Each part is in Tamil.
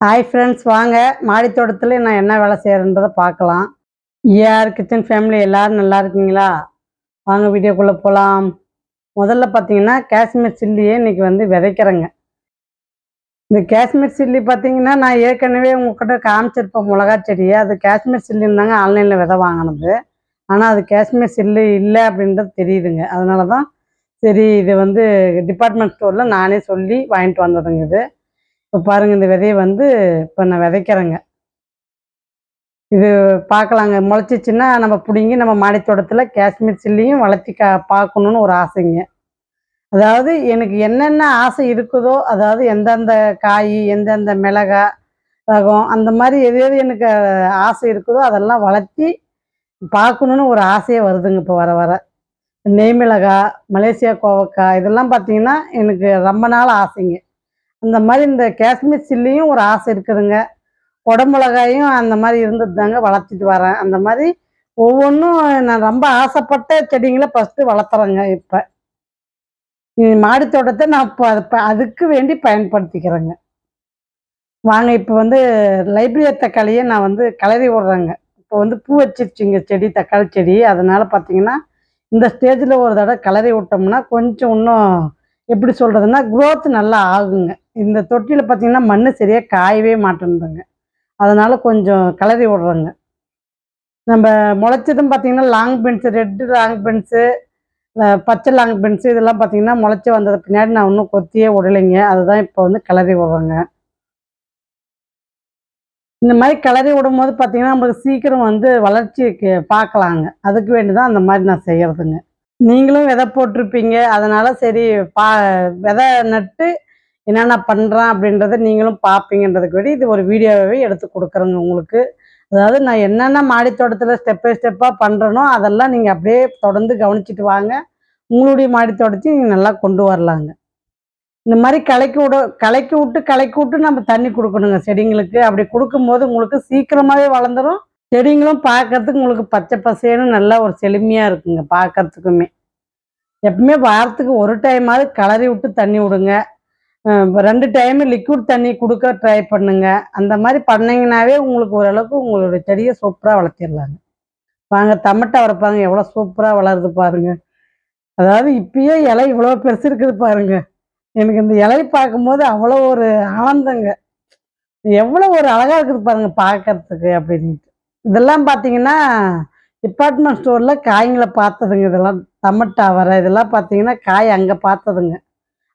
ஹாய் ஃப்ரெண்ட்ஸ் வாங்க. மாடித்தோட்டத்தில் நான் என்ன வேலை செய்கிறேன்றதை பார்க்கலாம். ஏஆர் கிச்சன் ஃபேமிலி எல்லாரும் நல்லா இருக்கீங்களா? வாங்க வீடியோக்குள்ளே போகலாம் முதல்ல பார்த்தீங்கன்னா காஷ்மீர் சில்லியை இன்னைக்கு வந்து விதைக்கிறேங்க. இந்த காஷ்மீர் சில்லி பார்த்தீங்கன்னா நான் ஏற்கனவே உங்ககிட்ட காமிச்சிருப்பேன் மிளகா செடியை. அது காஷ்மீர் சில்லின்னு தாங்க ஆன்லைனில் விதை வாங்கினது. ஆனால் அது காஷ்மீர் சில்லி இல்லை அப்படின்றது தெரியுதுங்க. அதனால தான் சரி இது வந்து டிபார்ட்மெண்ட் ஸ்டோரில் நானே சொல்லி வாங்கிட்டு வந்ததுங்க இது. இப்போ பாருங்க இந்த விதையை வந்து இப்போ நான் விதைக்கிறேங்க. இது பார்க்கலாங்க முளைச்சிச்சின்னா நம்ம பிடுங்கி நம்ம மாடித்தோட்டத்தில் காஷ்மீர் சில்லியும் வளர்த்தி கா பார்க்கணுன்னு ஒரு ஆசைங்க. அதாவது எனக்கு என்னென்ன ஆசை இருக்குதோ அதாவது எந்தெந்த காய் எந்தெந்த மிளகா ரகம் அந்த மாதிரி எது எது எனக்கு ஆசை இருக்குதோ அதெல்லாம் வளர்த்தி பார்க்கணுன்னு ஒரு ஆசையே வருதுங்க இப்போ வர வர. நெய் மலேசியா கோவக்காய் இதெல்லாம் பார்த்தீங்கன்னா எனக்கு ரொம்ப நாள் ஆசைங்க. இந்த மாதிரி இந்த காஷ்மீர் சில்லியும் ஒரு ஆசை இருக்குதுங்க. குடமிளகாயும் அந்த மாதிரி இருந்தது தாங்க வளர்த்திட்டு வரேன். அந்த மாதிரி ஒவ்வொன்றும் நான் ரொம்ப ஆசைப்பட்ட செடிங்களை ஃபஸ்ட்டு வளர்த்துறேங்க இப்போ. மாடி தோட்டத்தை நான் இப்போ அது அதுக்கு வேண்டி பயன்படுத்திக்கிறேங்க. வாங்க இப்போ வந்து லைப்ரரி தக்காளியை நான் வந்து கிளறி விட்றேங்க. இப்போ வந்து பூ வச்சிருச்சுங்க செடி தக்காளி செடி. அதனால் பார்த்தீங்கன்னா இந்த ஸ்டேஜில் ஒரு தடவை கிளறி விட்டோம்னா கொஞ்சம் இன்னும் எப்படி சொல்கிறதுன்னா க்ரோத் நல்லா ஆகுங்க. இந்த தொட்டியில் பார்த்தீங்கன்னா மண் சரியாக காயவே மாட்டேன்துங்க. அதனால் கொஞ்சம் கலரி விடுறோங்க. நம்ம முளைச்சதும் பார்த்தீங்கன்னா long beans red long beans பச்சை லாங் பென்ஸு இதெல்லாம் பார்த்தீங்கன்னா முளைச்சி வந்தது பின்னாடி நான் இன்னும் கொத்தியே விடலைங்க. அதுதான் இப்போ வந்து கலரி விடுறேங்க. இந்த மாதிரி கிளறி விடும்போது பார்த்தீங்கன்னா நம்மளுக்கு சீக்கிரம் வந்து வளர்ச்சிக்கு பார்க்கலாங்க அதுக்கு வேண்டி தான் அந்த மாதிரி நான் செய்கிறதுங்க நீங்களும் விதை போட்டிருப்பீங்க. அதனால சரி பா விதை நட்டு என்னென்ன பண்ணுறான் அப்படின்றத நீங்களும் பார்ப்பீங்கன்றதுக்கு வேண்டி இது ஒரு வீடியோவே எடுத்து கொடுக்குறேங்க உங்களுக்கு. அதாவது நான் என்னென்ன மாடித்தோட்டத்தில் ஸ்டெப் பை ஸ்டெப்பாக பண்ணுறேனோ அதெல்லாம் நீங்கள் அப்படியே தொடர்ந்து கவனிச்சிட்டு வாங்க. உங்களுடைய மாடித்தோட்டத்தையும் நீங்கள் நல்லா கொண்டு வரலாங்க. இந்த மாதிரி கலக்கி விட கலக்கி விட்டு கலக்கி விட்டு நம்ம தண்ணி கொடுக்கணுங்க செடிங்களுக்கு. அப்படி கொடுக்கும்போது உங்களுக்கு சீக்கிரமாகவே வளர்ந்துரும். செடிங்களும் பார்க்கறதுக்கு உங்களுக்கு பச்சை பசேன்னு நல்லா ஒரு செழுமையாக இருக்குங்க பார்க்கறதுக்குமே எப்பவுமே வாரத்துக்கு ஒரு டைமாவது கலரி விட்டு தண்ணி விடுங்க. ரெண்டு டைம் லிக்விட் தண்ணி கொடுக்க ட்ரை பண்ணுங்க. அந்த மாதிரி பண்ணிங்கனாவே உங்களுக்கு ஓரளவுக்கு உங்களுடைய செடியை சூப்பராக வளர்த்திடலாங்க. வாங்க தமட்டை வரப்பாங்க எவ்வளோ சூப்பராக வளருது பாருங்க. அதாவது இப்பயே இலை இவ்வளோ பெருசு இருக்குது பாருங்க. எனக்கு இந்த இலை பார்க்கும்போது அவ்வளோ ஒரு ஆனந்தங்க. எவ்வளோ ஒரு அழகாக இருக்குது பாருங்க பார்க்கறதுக்கு அப்படின்ட்டு. இதெல்லாம் பார்த்தீங்கன்னா டிபார்ட்மெண்ட் ஸ்டோரில் காய்ங்களை பார்த்ததுங்க. இதெல்லாம் தமட்டா வர இதெல்லாம் பார்த்தீங்கன்னா காய் அங்கே பார்த்ததுங்க.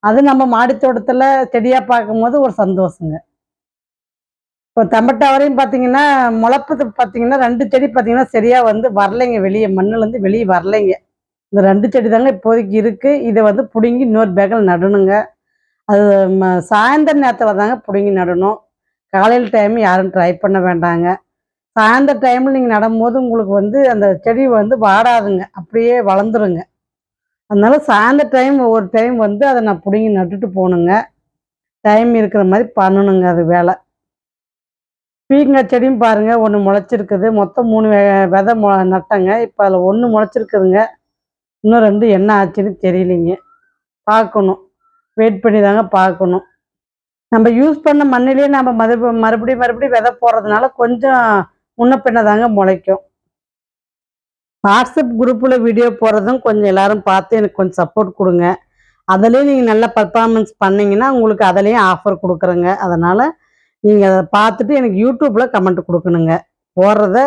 அது நம்ம மாடித்தோட்டத்தில் செடியாக பார்க்கும்போது ஒரு சந்தோஷங்க. இப்போ தம்பட்டா வரையும் பார்த்தீங்கன்னா முளப்பத்து பார்த்தீங்கன்னா ரெண்டு செடி பார்த்தீங்கன்னா சரியாக வந்து வரலைங்க. வெளியே மண்ணுலேருந்து வெளியே வரலைங்க. இந்த ரெண்டு செடி தாங்க இப்போதைக்கு இருக்குது இதை வந்து பிடுங்கி இன்னொரு பேக்கில் நடணுங்க. அது சாயந்தர நேரத்தில் தாங்க பிடுங்கி நடணும். காலையில் டைம் யாரும் ட்ரை பண்ண வேண்டாங்க. சாயந்தர டைமில் நீங்கள் நடும்போது உங்களுக்கு வந்து அந்த செடி வந்து வாடாதுங்க. அப்படியே வளர்ந்துருங்க. அதனால சாயந்தர டைம் ஒரு டைம் வந்து அதை நான் பிடுங்கி நட்டுட்டு போகணுங்க டைம் இருக்கிற மாதிரி பண்ணணுங்க அது வேலை. பீங்காய் செடியும் பாருங்கள் ஒன்று முளைச்சிருக்குது. மொத்தம் மூணு வெ- விதை மொ நட்டங்க. இப்போ அதில் ஒன்று முளைச்சிருக்குதுங்க. இன்னும் ரெண்டு என்ன ஆச்சுன்னு தெரியலிங்க. பார்க்கணும் வெயிட் பண்ணி தாங்க பார்க்கணும் நம்ம யூஸ் பண்ண மண்ணிலேயே நம்ம மறுப மறுபடியும் மறுபடியும் விதை போடுறதுனால கொஞ்சம் முன்ன பின்னதாங்க முளைக்கும். வாட்ஸ்அப் குரூப்பில் வீடியோ போடுறதும் கொஞ்சம் எல்லாரும் பார்த்து எனக்கு கொஞ்சம் சப்போர்ட் கொடுங்க. அதுலேயும் நீங்கள் நல்ல பர்ஃபார்மன்ஸ் பண்ணிங்கன்னா உங்களுக்கு அதுலேயும் ஆஃபர் கொடுக்குறேங்க. அதனால் நீங்கள் அதை பார்த்துட்டு எனக்கு யூடியூப்பில் கமெண்ட் கொடுக்கணுங்க. போடுறத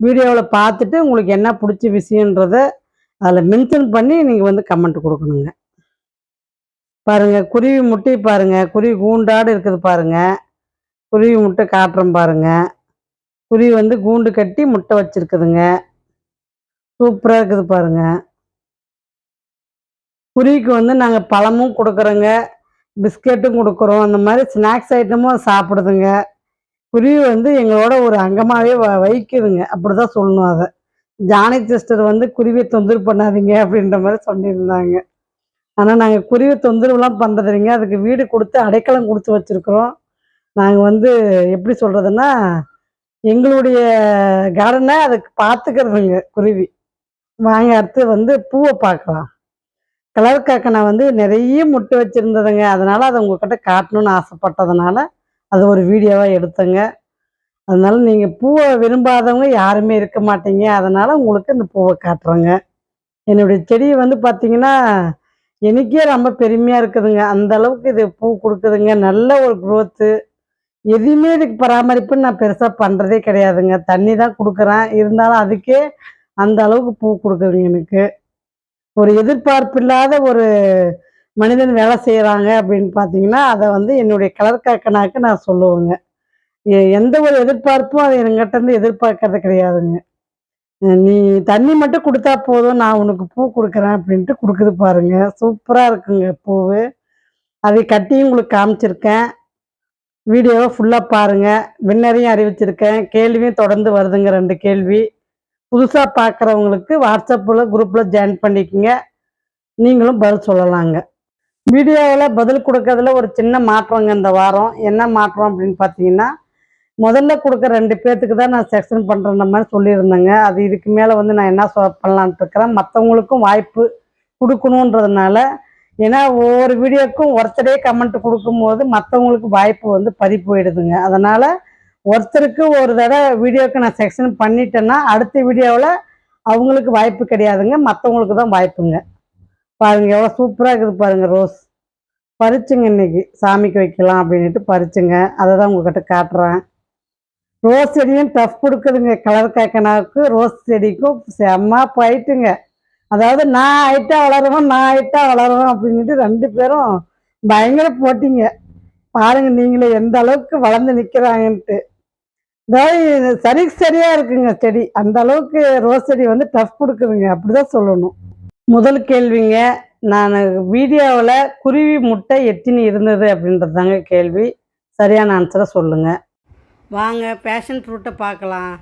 வீடியோவில் பார்த்துட்டு உங்களுக்கு என்ன பிடிச்ச விஷயன்றத அதில் மென்ஷன் பண்ணி நீங்கள் வந்து கமெண்ட் கொடுக்கணுங்க. பாருங்கள் குருவி முட்டை பாருங்கள் குருவி கூண்டாடு இருக்குது பாருங்கள் குருவி முட்டை காட்டுறோம் பாருங்கள் குருவி வந்து கூண்டு கட்டி முட்டை வச்சிருக்குதுங்க. சூப்பராக இருக்குது பாருங்க. குருவிக்கு வந்து நாங்கள் பழமும் கொடுக்குறோங்க பிஸ்கெட்டும் கொடுக்குறோம் அந்த மாதிரி ஸ்நாக்ஸ் ஐட்டமும் சாப்பிடுதுங்க. குருவி வந்து எங்களோட ஒரு அங்கமாகவே வ வைக்குதுங்க அப்படி தான் சொல்லணும் அதை. ஜானி சிஸ்டர் வந்து குருவியை தொந்தரவு பண்ணாதீங்க அப்படின்ற மாதிரி சொல்லியிருந்தாங்க. ஆனால் நாங்கள் குருவி தொந்தரவுலாம் பண்ணுறதுங்க அதுக்கு வீடு கொடுத்து அடைக்கலம் கொடுத்து வச்சுருக்குறோம். நாங்கள் வந்து எப்படி சொல்கிறதுன்னா எங்களுடைய கார்டனை அதுக்கு பார்த்துக்கிறதுங்க குருவி. வாங்க அடுத்து வந்து பூவை பார்க்கலாம். கலர் காக்கனை வந்து நிறைய முட்டை வச்சுருந்ததுங்க. அதனால் அதை உங்கள்கிட்ட காட்டணும்னு ஆசைப்பட்டதுனால அது ஒரு வீடியோவாக எடுத்தேங்க. அதனால் நீங்கள் பூவை விரும்பாதவங்க யாருமே இருக்க மாட்டீங்க. அதனால் உங்களுக்கு இந்த பூவை காட்டுறேங்க. என்னுடைய செடியை வந்து பார்த்தீங்கன்னா எனக்கே ரொம்ப பெருமையாக இருக்குதுங்க. அந்த அளவுக்கு இது பூ கொடுக்குதுங்க. நல்ல ஒரு குரோத்து எதையுமே இதுக்கு பராமரிப்புன்னு நான் பெருசாக பண்ணுறதே கிடையாதுங்க. தண்ணி தான் கொடுக்குறேன். இருந்தாலும் அதுக்கே அந்த அளவுக்கு பூ கொடுக்குதுங்க எனக்கு. ஒரு எதிர்பார்ப்பு இல்லாத ஒரு மனிதன் வேலை செய்கிறாங்க அப்படின்னு பார்த்தீங்கன்னா அதை வந்து என்னுடைய கலர் காக்கனாக்கு நான் சொல்லுவேங்க. எந்த ஒரு எதிர்பார்ப்பும் அதை என்கிட்டருந்து எதிர்பார்க்கறது கிடையாதுங்க. நீ தண்ணி மட்டும் கொடுத்தா போதும். நான் உனக்கு பூ கொடுக்குறேன் அப்படின்ட்டு கொடுக்குது பாருங்க. சூப்பராக இருக்குங்க பூவு. அதை கட்டியும் உங்களுக்கு காமிச்சிருக்கேன். வீடியோவை ஃபுல்லாக பாருங்கள் வின்னரையும் அறிவிச்சிருக்கேன். கேள்வியும் தொடர்ந்து வருதுங்க ரெண்டு கேள்வி. புதுசாக பார்க்குறவங்களுக்கு வாட்ஸ்அப்பில் குரூப்பில் ஜாயின் பண்ணிக்கோங்க. நீங்களும் பதில் சொல்லலாங்க. வீடியோவில் பதில் கொடுக்கறதுல ஒரு சின்ன மாற்றங்க இந்த வாரம். என்ன மாற்றம் அப்படின்னு பார்த்தீங்கன்னா முதல்ல கொடுக்க ரெண்டு பேர்த்துக்கு தான் நான் செக்ஷன் பண்ணுறேன்ற மாதிரி சொல்லியிருந்தேங்க. அது இதுக்கு மேலே வந்து நான் என்ன சொ பண்ணலான்ட்டு இருக்கிறேன். மற்றவங்களுக்கும் வாய்ப்பு கொடுக்கணுன்றதுனால ஏன்னா ஒவ்வொரு வீடியோக்கும் ஒருத்தரே கமெண்ட் கொடுக்கும்போது மற்றவங்களுக்கு வாய்ப்பு வந்து பறி போயிடுதுங்க அதனால் ஒருத்தருக்கு ஒரு தடவை வீடியோக்கு நான் செக்ஷன் பண்ணிட்டேன்னா அடுத்த வீடியோவில் அவங்களுக்கு வாய்ப்பு கிடையாதுங்க. மற்றவங்களுக்கு தான் வாய்ப்புங்க. பாருங்க எவ்வளோ சூப்பராக இருக்குது பாருங்கள் ரோஸ். பறிச்சுங்க இன்னைக்கு. சாமிக்கு வைக்கலாம் அப்படின்ட்டு பறிச்சுங்க. அதை தான் உங்ககிட்ட காட்டுறேன். ரோஸ் செடியும் டஃப் கொடுக்குதுங்க. கலர் காக்கனாவுக்கு ரோஸ் செடிக்கும் செம்ம போயிட்டுங்க. அதாவது நான் ஹைட்டா வளருவேன் நான் ஹைட்டா வளருவேன் அப்படின்ட்டு ரெண்டு பேரும் பயங்கர போட்டிங்க. பாருங்க நீங்களே எந்த அளவுக்கு வளர்ந்து நிற்கிறாங்கன்ட்டு அதாவது சரி சரியா இருக்குங்க செடி. அந்த அளவுக்கு ரோஸ் செடி வந்து டஃப் கொடுக்குதுங்க. அப்படிதான் சொல்லணும். முதல் கேள்விங்க நான் வீடியோவில் குருவி முட்டை எத்தினி இருந்தது அப்படின்றது தாங்க கேள்வி. சரியான ஆன்சரை சொல்லுங்கள் வாங்க பேஷன் ஃப்ரூட்டை பார்க்கலாம்.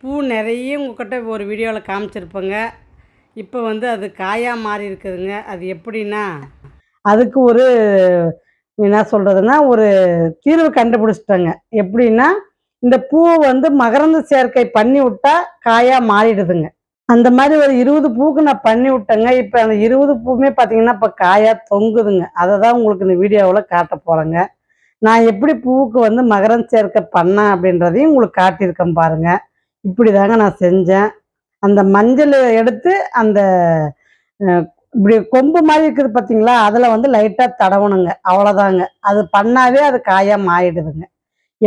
பூ நிறைய உங்ககிட்ட ஒரு வீடியோவில் காமிச்சிருப்பேங்க. இப்போ வந்து அது காயாக மாறி இருக்குதுங்க. அது எப்படின்னா அதுக்கு ஒரு என்ன சொல்கிறதுனா ஒரு தீர்வு கண்டுபிடிச்சிட்டேங்க. எப்படின்னா இந்த பூவை வந்து மகரந்த சேர்க்கை பண்ணி விட்டா காயாக மாறிடுதுங்க. அந்த மாதிரி ஒரு இருபது பூக்கு நான் பண்ணி விட்டேங்க. இப்போ அந்த இருபது பூவுமே பார்த்தீங்கன்னா இப்போ காயாக தொங்குதுங்க. அதை தான் உங்களுக்கு இந்த வீடியோவில் காட்ட போகிறேங்க நான் எப்படி பூவுக்கு வந்து மகரந்த சேர்க்கை பண்ணேன் அப்படின்றதையும் உங்களுக்கு காட்டியிருக்கேன் பாருங்க. இப்படி தாங்க நான் செஞ்சேன். அந்த மஞ்சள் எடுத்து அந்த இப்படி கொம்பு மாதிரி இருக்குது பார்த்தீங்களா அதில் வந்து லைட்டாக தடவணுங்க. அவ்வளோதாங்க அது பண்ணாவே அது காயாக மாறிடுதுங்க.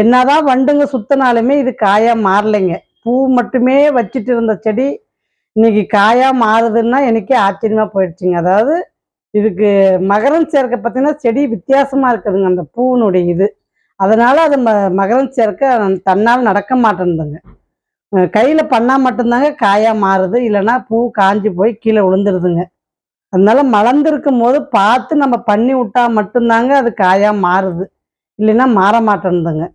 என்னதான் வண்டுங்க சுத்தினாலுமே இது காயாக மாறலைங்க. பூ மட்டுமே வச்சுட்டு இருந்த செடி இன்னைக்கு காயாக மாறுதுன்னா எனக்கே ஆச்சரியமாக போயிடுச்சுங்க. அதாவது இதுக்கு மகரம் சேர்க்க பார்த்தீங்கன்னா செடி வித்தியாசமாக இருக்குதுங்க. அந்த பூவினுடைய இது. அதனால அது ம மகரம் சேர்க்க தன்னால் நடக்க மாட்டேன்துங்க. கையில் பண்ணால் மட்டும்தாங்க காயாக மாறுது. இல்லைன்னா பூ காஞ்சி போய் கீழே விழுந்துருதுங்க. அதனால மலர்ந்துருக்கும் போது பார்த்து நம்ம பண்ணி விட்டா மட்டும்தாங்க அது காயாக மாறுது. இல்லைன்னா மாற மாட்டேன்துங்க.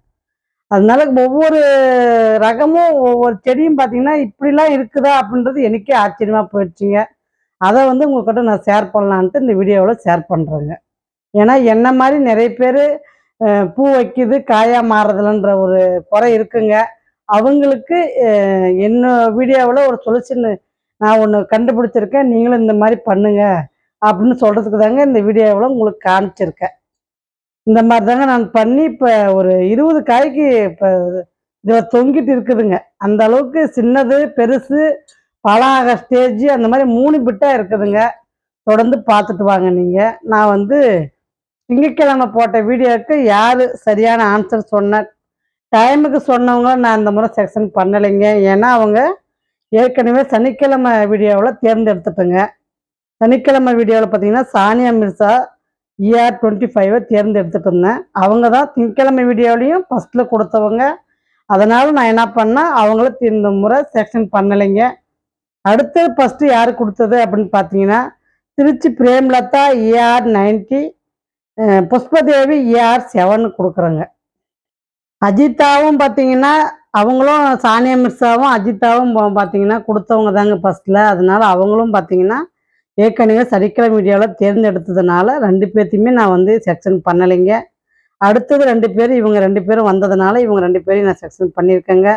அதனால ஒவ்வொரு ரகமும் ஒவ்வொரு செடியும் பார்த்தீங்கன்னா இப்படிலாம் இருக்குதா அப்படின்றது எனக்கே ஆச்சரியமாக போயிடுச்சுங்க. அதை வந்து உங்கள்கிட்ட நான் ஷேர் பண்ணலான்ட்டு இந்த வீடியோவில் ஷேர் பண்ணுறேங்க ஏன்னா என்ன மாதிரி நிறைய பேர் பூ வைக்குது காயாக மாறுறதுலன்ற ஒரு குறை இருக்குங்க. அவங்களுக்கு என்ன வீடியோவில் ஒரு சொல்யூஷன் நான் ஒன்று கண்டுபிடிச்சிருக்கேன். நீங்களும் இந்த மாதிரி பண்ணுங்க அப்படின்னு சொல்கிறதுக்கு தாங்க இந்த வீடியோவில் உங்களுக்கு காமிச்சிருக்கேன். இந்த மாதிரி தாங்க நான் பண்ணி இப்போ ஒரு இருபது காய்க்கு இப்போ இதில் தொங்கிட்டு இருக்குதுங்க. அந்த அளவுக்கு சின்னது பெருசு பழாக ஸ்டேஜ் அந்த மாதிரி மூணு பிட்டாக இருக்குதுங்க. தொடர்ந்து பார்த்துட்டு வாங்க நீங்கள் நான் வந்து திங்கக்கிழமை போட்ட வீடியோவுக்கு யார் சரியான ஆன்சர் சொன்ன டைமுக்கு சொன்னவங்க நான் இந்த முறை செக்ஷன் பண்ணலைங்க. ஏன்னா அவங்க ஏற்கனவே சனிக்கிழமை வீடியோவில் தேர்ந்தெடுத்துட்டேங்க. சனிக்கிழமை வீடியோவில் பார்த்தீங்கன்னா சானியா மிர்சா இஆர் டுவெண்ட்டி ஃபைவை தேர்ந்தெடுத்துட்டு இருந்தேன் அவங்க தான் திங்கக்கிழமை வீடியோலையும் ஃபஸ்ட்டில் கொடுத்தவங்க. அதனால் நான் என்ன பண்ணேன் அவங்கள இந்த முறை செக்ஷன் பண்ணலைங்க. அடுத்து ஃபஸ்ட்டு யார் கொடுத்தது அப்படின்னு பார்த்தீங்கன்னா Trichy Premlatha AR ninety Pushpadevi AR seven கொடுக்குறேங்க. அஜித்தாவும் பார்த்தீங்கன்னா அவங்களும் சானியா மிர்சாவும் அஜித்தாவும் பார்த்தீங்கன்னா கொடுத்தவங்க தாங்க ஃபஸ்ட்டில் அதனால அவங்களும் பார்த்தீங்கன்னா ஏற்கனவே சனிக்கிழமை வீடியோவில் தேர்ந்தெடுத்ததுனால ரெண்டு பேர்த்தையுமே நான் வந்து செக்ஷன் பண்ணலைங்க. அடுத்தது ரெண்டு பேர் இவங்க ரெண்டு பேரும் வந்ததுனால இவங்க ரெண்டு பேரையும் நான் செக்ஷன் பண்ணியிருக்கேங்க.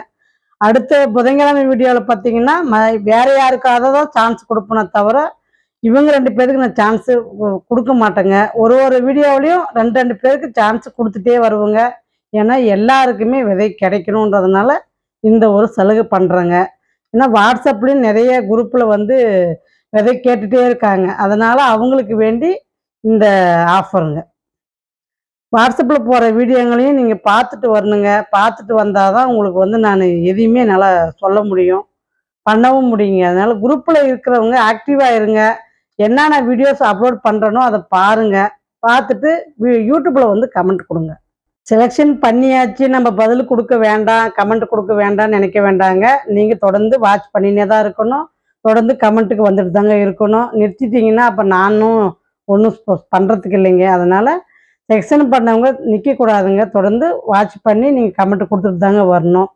அடுத்த புதன்கிழமை வீடியோவில் பார்த்தீங்கன்னா ம வேற யாருக்காக தான் சான்ஸ் கொடுப்பேனே தவிர இவங்க ரெண்டு பேருக்கு நான் சான்ஸு கொடுக்க மாட்டேங்க. ஒரு ஒரு வீடியோவிலையும் ரெண்டு ரெண்டு பேருக்கு சான்ஸ் கொடுத்துட்டே வருவேங்க. ஏன்னா எல்லாருக்குமே விதை கிடைக்கணுன்றதுனால இந்த ஒரு சலுகை பண்ணுறேங்க ஏன்னா வாட்ஸ்அப்லேயும் நிறைய குரூப்பில் வந்து விதை கேட்டுகிட்டே இருக்காங்க அதனால் அவங்களுக்கு வேண்டி இந்த ஆஃபருங்க வாட்ஸ்அப்பில் போகிற வீடியோங்களையும் நீங்கள் பார்த்துட்டு வரணுங்க பார்த்துட்டு வந்தால் தான் உங்களுக்கு வந்து நான் எதையுமே என்னால் சொல்ல முடியும் பண்ணவும் முடியுங்க அதனால் குரூப்பில் இருக்கிறவங்க ஆக்டிவாக இருங்க என்னென்ன வீடியோஸ் அப்லோட் பண்ணுறனோ அதை பாருங்கள் பார்த்துட்டு யூடியூப்பில் வந்து கமெண்ட் கொடுங்க செலெக்ஷன் பண்ணியாச்சு. நம்ம பதில் கொடுக்க வேண்டாம். கமெண்ட் கொடுக்க வேண்டாம்னு நினைக்க வேண்டாங்க. நீங்கள் தொடர்ந்து வாட்ச் பண்ணினே தான் இருக்கணும். தொடர்ந்து கமெண்ட்டுக்கு வந்துட்டு தாங்க இருக்கணும். நிறுத்திட்டீங்கன்னா அப்போ நானும் ஒன்றும் பண்ணுறதுக்கு இல்லைங்க. அதனால் செக்ஷன் பண்ணவங்க நிற்கக்கூடாதுங்க தொடர்ந்து வாட்ச் பண்ணி நீங்கள் கமெண்ட் கொடுத்துட்டு தாங்க வரணும்.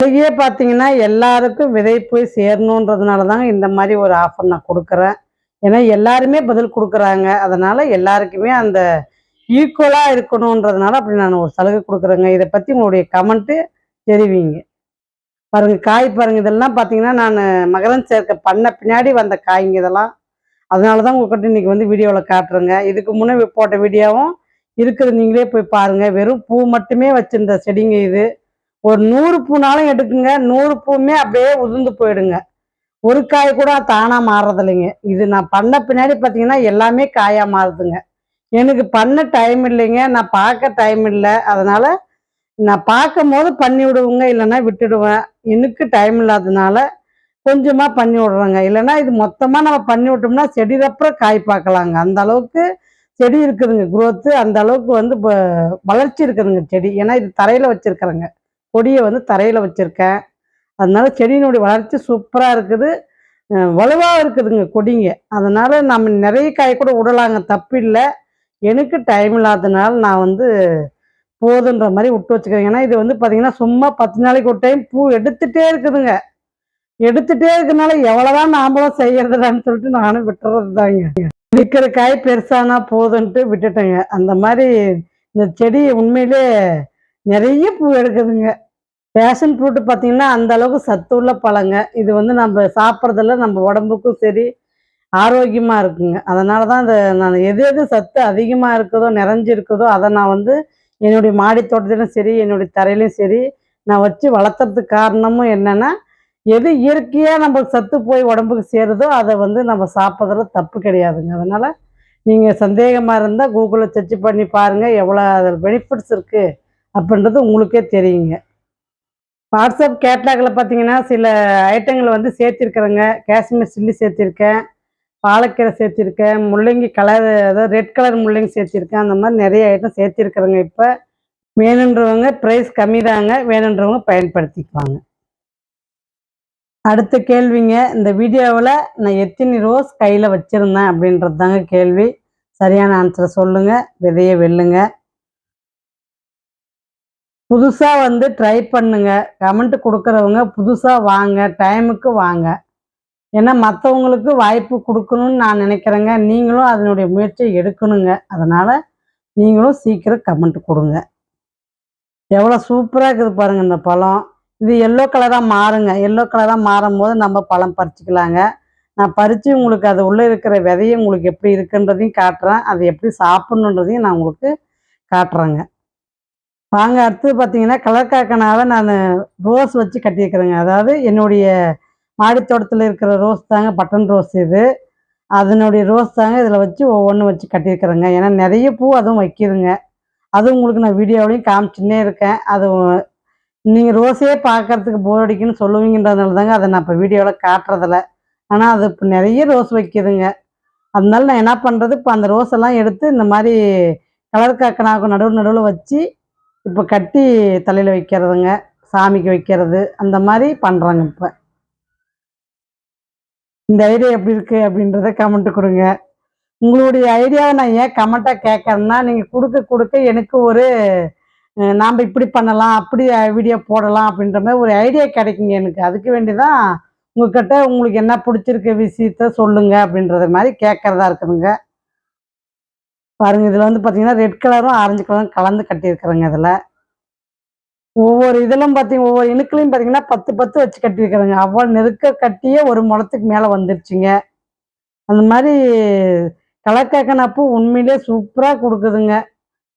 இதையே பார்த்தீங்கன்னா எல்லாருக்கும் விதை போய் சேரணுன்றதுனால தாங்க இந்த மாதிரி ஒரு ஆஃபர் நான் கொடுக்குறேன். ஏன்னா எல்லாருமே பதில் கொடுக்குறாங்க. அதனால் எல்லாருக்குமே அந்த ஈக்குவலாக இருக்கணுன்றதுனால அப்படி நான் ஒரு சலுகை கொடுக்குறேங்க. இதை பற்றி உங்களுடைய கமெண்ட்டு தெரிவிங்க. பாருங்க காய் பாருங்க இதெல்லாம் பார்த்தீங்கன்னா நான் மகரம் சேர்க்கை பண்ண பின்னாடி வந்த காய்ங்க இதெல்லாம். அதனால தான் உங்ககிட்ட இன்னைக்கு வந்து வீடியோவில் காட்டுறேங்க. இதுக்கு முன்னே போட்ட வீடியோவும் இருக்குது. நீங்களே போய் பாருங்கள் வெறும் பூ மட்டுமே வச்சுருந்த செடிங்க இது. ஒரு நூறு பூனாலும் எடுக்குங்க. நூறு பூவுமே அப்படியே உதிர்ந்து போயிடுங்க. ஒரு காய் கூட தானாக மாறுறதில்லைங்க இது நான் பண்ண பின்னாடி பார்த்தீங்கன்னா எல்லாமே காயாக மாறுதுங்க. எனக்கு பண்ண டைம் இல்லைங்க. நான் பார்க்க டைம் இல்லை. அதனால நான் பார்க்கும் போது பண்ணி விடுவேங்க. இல்லைன்னா விட்டுடுவேன். எனக்கு டைம் இல்லாததுனால கொஞ்சமா பண்ணி விடுறேங்க. இல்லைன்னா இது மொத்தமா நம்ம பண்ணி விட்டோம்னா செடி அப்புறம் காய் பார்க்கலாங்க. அந்த அளவுக்கு செடி இருக்குதுங்க. குரோத்து அந்த அளவுக்கு வந்து வளர்ச்சி இருக்குதுங்க செடி. ஏன்னா இது தரையில வச்சிருக்கிறேங்க. கொடியை வந்து தரையில வச்சிருக்கேன். அதனால செடியினுடைய வளர்ச்சி சூப்பரா இருக்குது. வலுவாக இருக்குதுங்க கொடிங்க. அதனால நம்ம நிறைய காய் கூட விடலாங்க. தப்பு இல்லை எனக்கு டைம் இல்லாததுனால நான் வந்து போதுன்ற மாதிரி விட்டு வச்சுக்கிறேன். ஏன்னா இது வந்து பார்த்தீங்கன்னா சும்மா பத்து நாளைக்கு ஒரு டைம் பூ எடுத்துகிட்டே இருக்குதுங்க. எடுத்துகிட்டே இருக்கனால எவ்வளோதான் நாமளும் செய்யறதுலான்னு சொல்லிட்டு நானும் விட்டுறது தாங்க நிற்கிற காய் பெருசானா போதுன்ட்டு விட்டுட்டேங்க. அந்த மாதிரி இந்த செடி உண்மையிலே நிறைய பூ எடுக்குதுங்க. பேஷன் ஃப்ரூட்டு பார்த்தீங்கன்னா அந்த அளவுக்கு சத்து உள்ள பழங்க. இது வந்து நம்ம சாப்பிட்றதுல நம்ம உடம்புக்கும் சரி ஆரோக்கியமாக இருக்குங்க. அதனால தான் இந்த நான் எது எது சத்து அதிகமாக இருக்குதோ நிறைஞ்சு இருக்குதோ அதை நான் வந்து என்னுடைய மாடி தோட்டத்திலும் சரி என்னுடைய தரையிலையும் சரி நான் வச்சு வளர்த்துறதுக்கு காரணமும் என்னென்னா எது இயற்கையாக நம்மளுக்கு சத்து போய் உடம்புக்கு சேருதோ அதை வந்து நம்ம சாப்பிட்றதுல தப்பு கிடையாதுங்க. அதனால் நீங்கள் சந்தேகமாக இருந்தால் கூகுளில் சர்ச் பண்ணி பாருங்கள் எவ்வளோ அதில் பெனிஃபிட்ஸ் இருக்குது அப்படின்றது உங்களுக்கே தெரியுங்க. வாட்ஸ்அப் கேட்லாகில் பார்த்தீங்கன்னா சில ஐட்டங்களை வந்து சேர்த்திருக்கிறேங்க. காஷ்மீர் சில்லி சேர்த்திருக்கேன். பாலக்கீரை சேர்த்திருக்கேன் முள்ளங்கி கலர் அதாவது ரெட் கலர் முள்ளங்கி சேர்த்திருக்கேன் அந்த மாதிரி நிறைய ஐட்டம் சேர்த்திருக்கிறேங்க இப்போ வேணுன்றவங்க ப்ரைஸ் கம்மி தாங்க வேணுன்றவங்க பயன்படுத்திக்குவாங்க. அடுத்த கேள்விங்க இந்த வீடியோவில் நான் எத்தனை ரோஸ் கையில் வச்சுருந்தேன் அப்படின்றது தாங்க கேள்வி. சரியான ஆன்சரை சொல்லுங்கள் விதையை வெல்லுங்க. புதுசாக வந்து ட்ரை பண்ணுங்க கமெண்ட் கொடுக்குறவங்க புதுசாக வாங்க டைமுக்கு வாங்க. ஏன்னா மற்றவங்களுக்கு வாய்ப்பு கொடுக்கணும்னு நான் நினைக்கிறேங்க. நீங்களும் அதனுடைய முயற்சியை எடுக்கணுங்க. அதனால் நீங்களும் சீக்கிரம் கமெண்ட் கொடுங்க. எவ்வளோ சூப்பராக இருக்குது பாருங்கள் இந்த பழம். இது எல்லோ கலராக மாறுங்க. எல்லோ கலராக மாறும் போது நம்ம பழம் பறிச்சுக்கலாங்க. நான் பறித்து உங்களுக்கு அது உள்ளே இருக்கிற விதையை உங்களுக்கு எப்படி இருக்குன்றதையும் காட்டுறேன். அதை எப்படி சாப்பிட்ணுன்றதையும் நான் உங்களுக்கு காட்டுறேங்க. வாங்க அடுத்து பார்த்தீங்கன்னா கலர் காக்கனாவை நான் ரோஸ் வச்சு கட்டியிருக்கிறேங்க. அதாவது என்னுடைய மாடித்தோட்டத்தில் இருக்கிற ரோஸ் தாங்க பட்டன் ரோஸ் இது. அதனுடைய ரோஸ் தாங்க இதில் வச்சு ஒவ்வொன்றும் வச்சு கட்டியிருக்கிறேங்க. ஏன்னா நிறைய பூ அதுவும் வைக்கிதுங்க. அது உங்களுக்கு நான் வீடியோவிலையும் காமிச்சுன்னே இருக்கேன். அது நீங்கள் ரோஸே பார்க்கறதுக்கு போர் அடிக்குன்னு சொல்லுவீங்கன்றதுனால தாங்க அதை நான் இப்போ வீடியோவில் காட்டுறதில்ல. ஆனால் அது இப்போ நிறைய ரோஸ் வைக்கிதுங்க. அதனால நான் என்ன பண்ணுறது இப்போ அந்த ரோஸ் எல்லாம் எடுத்து இந்த மாதிரி கலர் காக்கனாவுக்கு நடுவு நடுவில் வச்சு இப்போ கட்டி தலையில் வைக்கிறதுங்க. சாமிக்கு வைக்கிறது. அந்த மாதிரி பண்ணுறாங்க இப்போ. இந்த ஐடியா எப்படி இருக்கு அப்படின்றத கமெண்ட் கொடுங்க. உங்களுடைய ஐடியாவை நான் ஏன் கமெண்ட்டாக கேட்கறேன்னா நீங்கள் கொடுக்க கொடுக்க எனக்கு ஒரு நாம் இப்படி பண்ணலாம் அப்படி வீடியோ போடலாம் அப்படின்ற மாதிரி ஒரு ஐடியா கிடைக்குங்க எனக்கு. அதுக்கு வேண்டி தான் உங்ககிட்ட உங்களுக்கு என்ன பிடிச்சிருக்க விஷயத்த சொல்லுங்க அப்படின்றத மாதிரி கேட்கறதா இருக்குதுங்க. பாருங்கள் இதில் வந்து பார்த்தீங்கன்னா ரெட் கலரும் ஆரஞ்சு கலரும் கலந்து கட்டியிருக்கிறேங்க இதில். ஒவ்வொரு இதெல்லாம் பார்த்தீங்க ஒவ்வொரு இணுக்களையும் பார்த்தீங்கன்னா பத்து பத்து வச்சு கட்டியிருக்கிறேங்க. அவ்வளோ நெருக்க கட்டியே ஒரு முளத்துக்கு மேலே வந்துருச்சுங்க. அந்த மாதிரி கலக்கக்கனப்பூ உண்மையிலே சூப்பராக கொடுக்குதுங்க.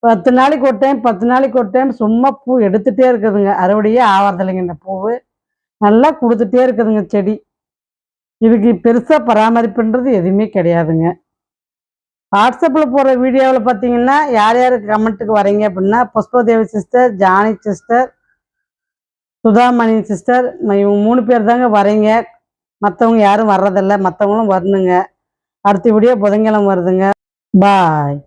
பத்து நாளைக்கு ஒரு டைம் பத்து நாளைக்கு ஒரு டைம் சும்மா பூ எடுத்துகிட்டே இருக்குதுங்க. அறுவடையே ஆவறதில்லைங்க இந்த பூவு. நல்லா கொடுத்துட்டே இருக்குதுங்க செடி. இதுக்கு பெருசாக பராமரிப்புன்றது எதுவுமே கிடையாதுங்க. வாட்ஸ்அப்பில் போகிற வீடியோவில் பார்த்தீங்கன்னா யார் யாருக்கு கமெண்ட்டுக்கு வரீங்க அப்படின்னா Pushpadevi sister Jani sister Sudhamani sister இவங்க மூணு பேர் தாங்க வரீங்க. மற்றவங்க யாரும் வர்றதில்ல. மற்றவங்களும் வரணுங்க. அடுத்த வீடியோ புதன்கிழமை வருதுங்க. பாய்